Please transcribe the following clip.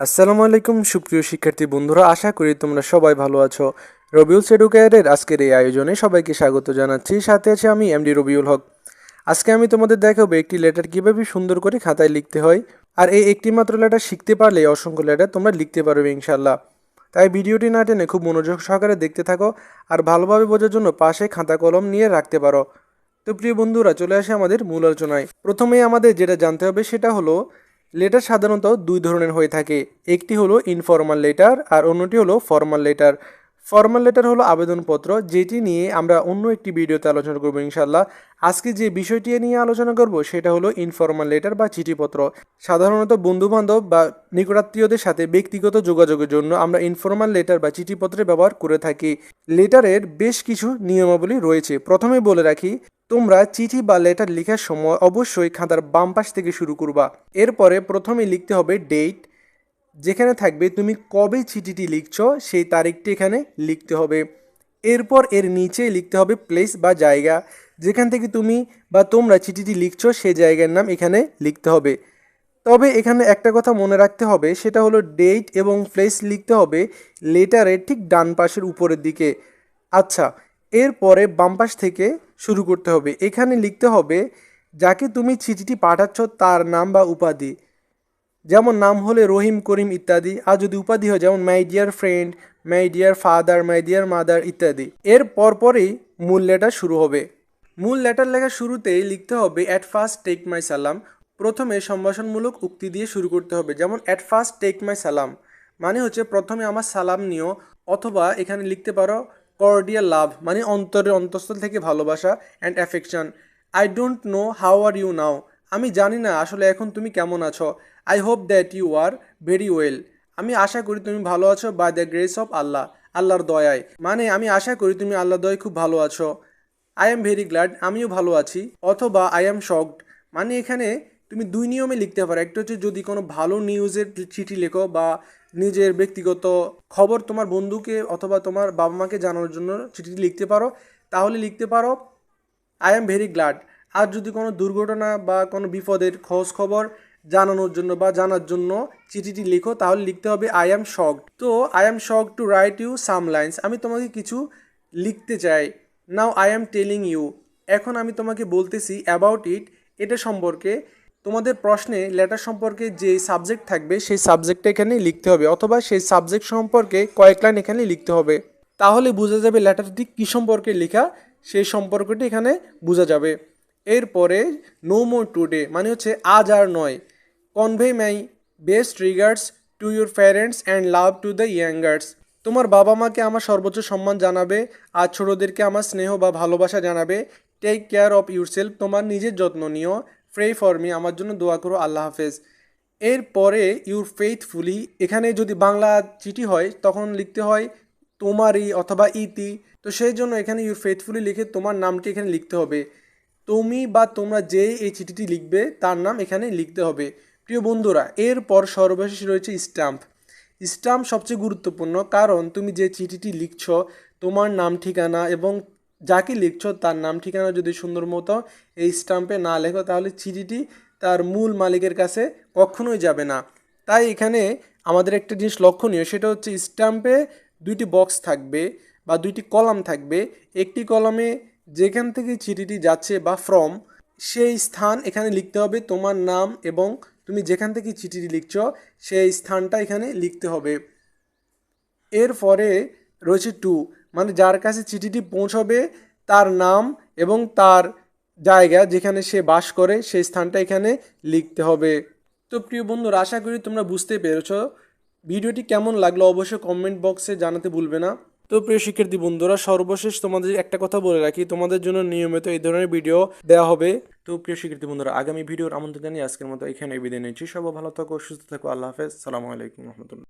আসসালামু আলাইকুম, সুপ্রিয় শিক্ষার্থী বন্ধুরা, আশা করি তোমরা সবাই ভালো আছো। রবিউলস এডুকেয়ারের আজকের এই আয়োজনে সবাইকে স্বাগত জানাচ্ছি। সাথে আছে আমি এমডি রবিউল হক। আজকে আমি তোমাদের দেখাবো একটি লেটার কীভাবে সুন্দর করে খাতায় লিখতে হয় আর এই একটি মাত্র লেটার শিখতে পারলে অসংখ্য লেটার তোমরা লিখতে পারবে ইনশাল্লাহ তাই ভিডিওটি না টেনে খুব মনোযোগ সহকারে দেখতে থাকো আর ভালোভাবে বোঝার জন্য পাশে খাতা কলম নিয়ে রাখতে পারো। তো প্রিয় বন্ধুরা, চলে আসে আমাদের মূল আলোচনায়। প্রথমেই আমাদের যেটা জানতে হবে সেটা হলো লেটার সাধারণত দুই ধরনের হয়ে থাকে। একটি হলো ইনফর্মাল লেটার আর অন্যটি হলো ফর্মাল লেটার ফর্মাল লেটার হলো আবেদনপত্র, যেটি নিয়ে আমরা অন্য একটি ভিডিওতে আলোচনা করব ইনশাল্লাহ আজকে যে বিষয়টি নিয়ে আলোচনা করব, সেটা হলো ইনফর্মাল লেটার বা চিঠিপত্র। সাধারণত বন্ধুবান্ধব বা নিকটাত্মীয়দের সাথে ব্যক্তিগত যোগাযোগের জন্য আমরা ইনফর্মাল লেটার বা চিঠিপত্রের ব্যবহার করে থাকি। লেটারের বেশ কিছু নিয়মাবলী রয়েছে। প্রথমে বলে রাখি, তোমরা চিঠি বা লেটার লেখার সময় অবশ্যই খাতার বাম পাশ থেকে শুরু করবা। এরপরে প্রথমে লিখতে হবে ডেট যেখানে থাকবে তুমি কবে চিঠিটি লিখছ, সেই তারিখটি এখানে লিখতে হবে। এরপর এর নিচে লিখতে হবে প্লেস বা জায়গা। যেখান থেকে তুমি বা তোমরা চিঠিটি লিখছো, সেই জায়গার নাম এখানে লিখতে হবে। তবে এখানে একটা কথা মনে রাখতে হবে, সেটা হলো ডেট এবং প্লেস লিখতে হবে লেটারের ঠিক ডান পাশের উপরের দিকে। আচ্ছা এরপরে বাম পাশ থেকে শুরু করতে হবে। এখানে লিখতে হবে, যাকে তুমি চিঠিটি পাঠাচ্ছ তার নাম বা উপাধি। যেমন নাম হলে রহিম, করিম ইত্যাদি। আর যদি উপাধি হয়, যেমন my dear friend my dear father my dear mother ইত্যাদি। এর পরপরই মূল লেটার শুরু হবে। মূল লেটার লেখার শুরুতেই লিখতে হবে অ্যাট ফার্স্ট টেক মাই সালাম প্রথমে সম্ভাষণমূলক উক্তি দিয়ে শুরু করতে হবে, যেমন অ্যাট ফার্স্ট টেক মাই সালাম মানে হচ্ছে, প্রথমে আমার সালাম নিও। অথবা এখানে লিখতে পারো কর্ডিয়াল লাভ মানে অন্তরের অন্তঃস্থল থেকে ভালোবাসা and affection I don't know how are you now আমি জানি না আসলে এখন তুমি কেমন আছো। I hope that you are very well আমি আশা করি তুমি ভালো আছো by the grace of Allah আল্লাহর দয়ায়। মানে আমি আশা করি তুমি আল্লাহ দয় খুব ভালো আছো। আই এম ভেরি গ্ল্যাড আমিও ভালো আছি, অথবা আই এম শকড মানে এখানে তুমি দুই নিয়মে লিখতে পারো। একটা হচ্ছে যদি কোনো ভালো নিউজের চিঠি লেখো বা নিজের ব্যক্তিগত খবর তোমার বন্ধুকে অথবা তোমার বাবা মাকে জানানোর জন্য চিঠিটি লিখতে পারো। তাহলে লিখতে পারো আই এম ভেরি গ্ল্যাড আর যদি কোনো দুর্ঘটনা বা কোনো বিপদের খোঁজ খবর জানানোর জন্য বা জানার জন্য চিঠিটি লিখো, তাহলে লিখতে হবে আই অ্যাম শক তো I am shock to write you some lines আমি তোমাকে কিছু লিখতে চাই। Now I am telling you এখন আমি তোমাকে বলতেছি অ্যাবাউট ইট এটা সম্পর্কে। তোমাদের প্রশ্নে লেটার সম্পর্কে যে সাবজেক্ট থাকবে, সেই সাবজেক্টটা এখানে লিখতে হবে, অথবা সেই সাবজেক্ট সম্পর্কে কয়েক লাইন এখানে লিখতে হবে। তাহলে বোঝা যাবে লেটারটি কী সম্পর্কে লেখা, সেই সম্পর্কটি এখানে বোঝা যাবে। এরপরে নো মোর টুডে মানে হচ্ছে আজ আর নয়। Convey my best regards to your parents and love to the youngers তোমার বাবা মাকে আমার সর্বোচ্চ সম্মান জানাবে, আর ছোটদেরকে আমার স্নেহ বা ভালোবাসা জানাবে। Take care of yourself তোমার নিজের যত্ন নিও। প্রে ফর মি আমার জন্য দোয়া করো, আল্লাহ হাফেজ। এরপরে ইউর ফেইথফুলি এখানে যদি বাংলা চিঠি হয়, তখন লিখতে হয়, তোমারই অথবা ইতি। তো সেই জন্য এখানে ইউর ফেথফুলি লিখে তোমার নামটি এখানে লিখতে হবে। তুমি বা তোমরা যে এই চিঠিটি লিখবে, তার নাম এখানে লিখতে হবে। প্রিয় বন্ধুরা, এরপর সর্বশেষ রয়েছে স্ট্যাম্প স্ট্যাম্প সবচেয়ে গুরুত্বপূর্ণ কারণ তুমি যে চিঠিটি লিখছ, তোমার নাম, ঠিকানা এবং যাকে লিখছ, তার নাম, ঠিকানা যদি সুন্দর মতো এই স্ট্যাম্পে না লেখো, তাহলে চিঠিটি তার মূল মালিকের কাছে কখনোই যাবে না। তাই এখানে আমাদের একটা জিনিস লক্ষণীয়, সেটা হচ্ছে স্ট্যাম্পে দুইটি বক্স থাকবে বা দুইটি কলাম থাকবে। একটি কলমে যেখান থেকে চিঠিটি যাচ্ছে বা ফ্রম সেই স্থান এখানে লিখতে হবে তোমার নাম এবং তুমি যেখান থেকে চিঠিটি লিখছ, সেই স্থানটা এখানে লিখতে হবে। এরপরে রয়েছে টু মানে যার কাছে চিঠিটি পৌঁছবে, তার নাম এবং তার জায়গা যেখানে সে বাস করে, সেই স্থানটা এখানে লিখতে হবে। তো প্রিয় বন্ধুরা, আশা করি তোমরা বুঝতে পেরেছ। ভিডিওটি কেমন লাগল অবশ্যই কমেন্ট বক্সে জানাতে ভুলবে না। তো প্রিয় শিক্ষার্থী বন্ধুরা, সর্বশেষ তোমাদের একটা কথা বলে রাখি। তোমাদের জন্য নিয়মিত এই ধরনের ভিডিও দেওয়া হবে। তো প্রিয় শিক্ষার্থী বন্ধুরা, আগামী ভিডিওর আমন্ত্রণ জানিয়ে আজকের মতো এখানে বিদায় নিচ্ছি। সবাই ভালো থাকো, সুস্থ থাকো, আল্লাহ হাফেজ। সালামু আলাইকুম রহমতুল্লাহ।